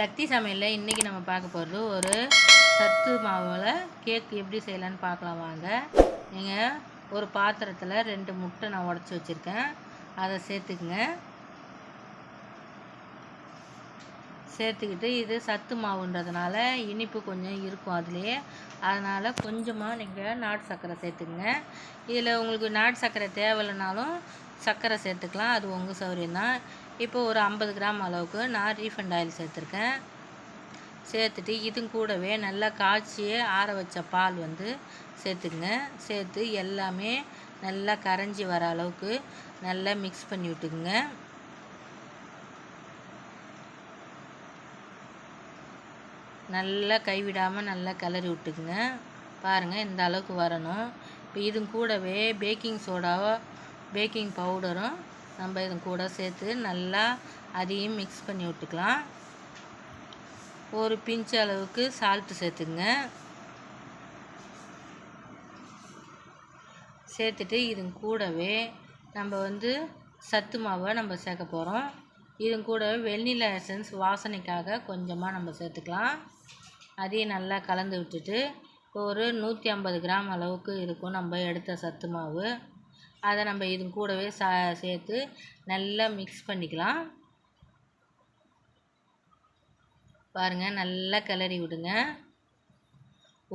சக்தி சமையலில் இன்றைக்கி நம்ம பார்க்க போகிறது ஒரு சத்து மாவில் கேக் எப்படி செய்யலான்னு பார்க்கலாம் வாங்க. நீங்கள் ஒரு பாத்திரத்தில் ரெண்டு முட்டை நான் உடச்சி வச்சுருக்கேன். அதை சேர்த்துக்குங்க. சேர்த்துக்கிட்டு இது சத்து மாவுன்றதுனால இனிப்பு கொஞ்சம் இருக்கும் அதுலேயே. அதனால் கொஞ்சமாக நீங்கள் நாட்டு சர்க்கரை சேர்த்துக்குங்க. இதில் உங்களுக்கு நாட்டு சர்க்கரை தேவையில்லைனாலும் சர்க்கரை சேர்த்துக்கலாம். அது உங்கள் சௌகரியம் தான் இப்போ ஒரு ஐம்பது கிராம் அளவுக்கு நான் ரீஃபண்ட் ஆயில் சேர்த்துருக்கேன். சேர்த்துட்டு இது கூடவே நல்லா காய்ச்சியே ஆற வச்ச பால் வந்து சேர்த்துக்குங்க. சேர்த்து எல்லாமே நல்லா கரைஞ்சி வர அளவுக்கு நல்லா மிக்ஸ் பண்ணி விட்டுக்குங்க. நல்லா கைவிடாமல் நல்லா கிளறி விட்டுக்குங்க. பாருங்கள் இந்த அளவுக்கு வரணும். இப்போ இது கூடவே பேக்கிங் சோடாவோ பேக்கிங் பவுடரும் நம்ம இது கூட சேர்த்து நல்லா அதையும் மிக்ஸ் பண்ணி விட்டுக்கலாம். ஒரு பிஞ்சு அளவுக்கு சால்ட்டு சேர்த்துங்க. சேர்த்துட்டு இது கூடவே நம்ம வந்து சத்து மாவை நம்ம சேர்க்க போகிறோம் இது கூட வெண்ணிலா எசன்ஸ் வாசனைக்காக கொஞ்சமாக நம்ம சேர்த்துக்கலாம். அதையும் நல்லா கலந்து விட்டுட்டு ஒரு நூற்றி ஐம்பது கிராம் அளவுக்கு இருக்கும் நம்ம எடுத்த சத்து மாவு. அதை நம்ம இது கூடவே சா சேர்த்து நல்லா மிக்ஸ் பண்ணிக்கலாம். பாருங்கள் நல்லா கிளறி விடுங்க.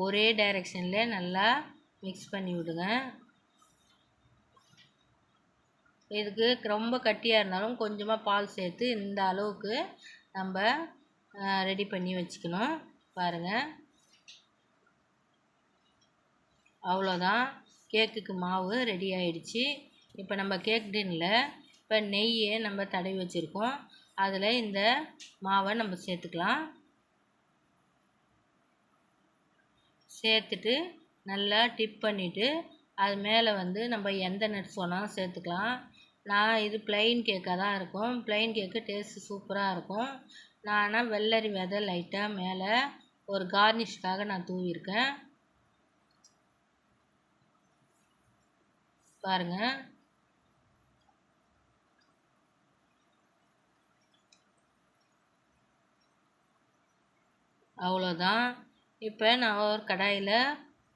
ஒரே டைரெக்ஷனில் நல்லா மிக்ஸ் பண்ணி விடுங்க. இதுக்கு ரொம்ப கட்டியாக இருந்தாலும் கொஞ்சமாக பால் சேர்த்து இந்த அளவுக்கு நம்ம ரெடி பண்ணி வச்சுக்கணும். பாருங்கள் அவ்வளோதான் கேக்குக்கு மாவு ரெடி ஆயிடுச்சு. இப்போ நம்ம கேக் டின்னில் இப்போ நெய்யை நம்ம தடவி வச்சுருக்கோம். அதில் இந்த மாவை நம்ம சேர்த்துக்கலாம். சேர்த்துட்டு நல்லா டிப் பண்ணிவிட்டு அது மேலே வந்து நம்ம எந்த நட்ஸ் வேணாலும் சேர்த்துக்கலாம். நான் இது ப்ளைன் கேக்காக தான் இருக்கும். ப்ளைன் கேக்கு டேஸ்ட்டு சூப்பராக இருக்கும். நான் ஆனால் வெள்ளரி விதை லைட்டாக மேலே ஒரு கார்னிஷ்காக நான் தூவியிருக்கேன். பாருங்கள் அவ்வளோதான். இப்போ நான் ஒரு கடாயில்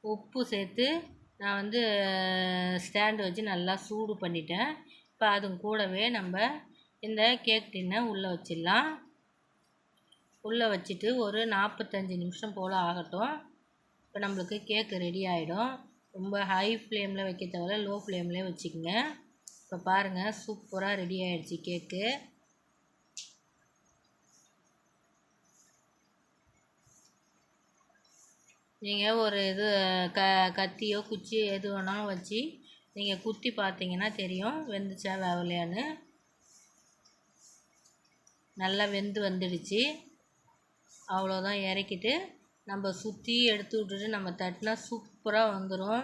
உப்பு சேர்த்து நான் வந்து ஸ்டாண்டு வச்சு நல்லா சூடு பண்ணிட்டேன். இப்போ அது கூடவே நம்ம இந்த கேக் டின்னை உள்ளே வச்சிடலாம். உள்ளே வச்சுட்டு ஒரு நாற்பத்தஞ்சு நிமிஷம் போல் ஆகட்டும். இப்போ நம்மளுக்கு கேக்கு ரெடி ஆகிடும் ரொம்ப ஹை ஃப்ளேமில் வைக்க தேவையில்ல லோ ஃப்ளேம்லேயே வச்சுக்கோங்க. இப்போ பாருங்கள் சூப்பராக ரெடி ஆகிடுச்சி கேக்கு நீங்கள் ஒரு இது க கத்தியோ குச்சியோ எது வேணாலும் வச்சு நீங்கள் குத்தி பார்த்தீங்கன்னா தெரியும் வெந்துச்சா வேவலையான்னு. நல்லா வெந்து வந்துடுச்சு. அவ்வளோதான் இறக்கிட்டு நம்ம சுற்றி எடுத்து விட்டுட்டு நம்ம தட்டினா சூப்பராக வந்துடும்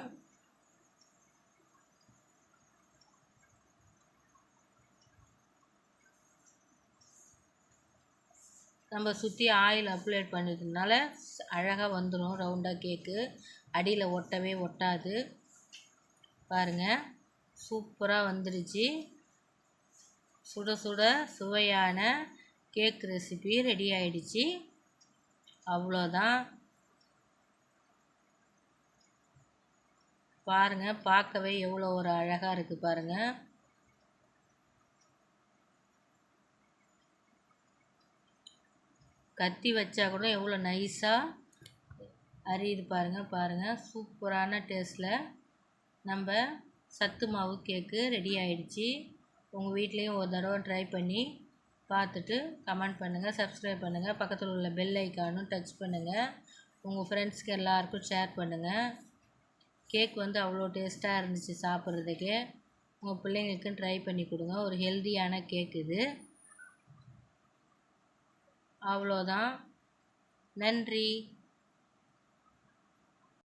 நம்ம சுற்றி ஆயில் அப்ளேட் பண்ணிட்டதுனால அழகாக வந்துடும் ரவுண்டாக கேக்கு அடியில் ஒட்டவே ஒட்டாது. பாருங்கள் சூப்பராக வந்துடுச்சு சுட சுட சுவையான கேக் ரெசிபி ரெடி ஆயிடுச்சு. அவ்வளோதான். பாருங்கள் பார்க்கவே எவ்வளோ ஒரு அழகாக இருக்குது பாருங்கள் கத்தி வச்சா கூட எவ்வளோ நைஸாக அரியுது பாருங்கள் பாருங்கள் சூப்பரான டேஸ்ட்டில் நம்ம சத்து மாவு கேக்கு ரெடி ஆயிடுச்சு. உங்கள் வீட்லேயும் ஒரு தடவை ட்ரை பண்ணி பார்த்துட்டு கமெண்ட் பண்ணுங்கள் சப்ஸ்கிரைப் பண்ணுங்கள் பக்கத்தில் உள்ள பெல் ஐக்கானும் டச் பண்ணுங்கள் உங்கள் ஃப்ரெண்ட்ஸ்க்கு எல்லாருக்கும் ஷேர் பண்ணுங்கள் கேக் வந்து அவ்வளோ டேஸ்ட்டாக இருந்துச்சு சாப்பிட்றதுக்கு. உங்கள் பிள்ளைங்களுக்கும் ட்ரை பண்ணி கொடுங்க ஒரு ஹெல்தியான கேக் இது. அவ்வளோதான் நன்றி.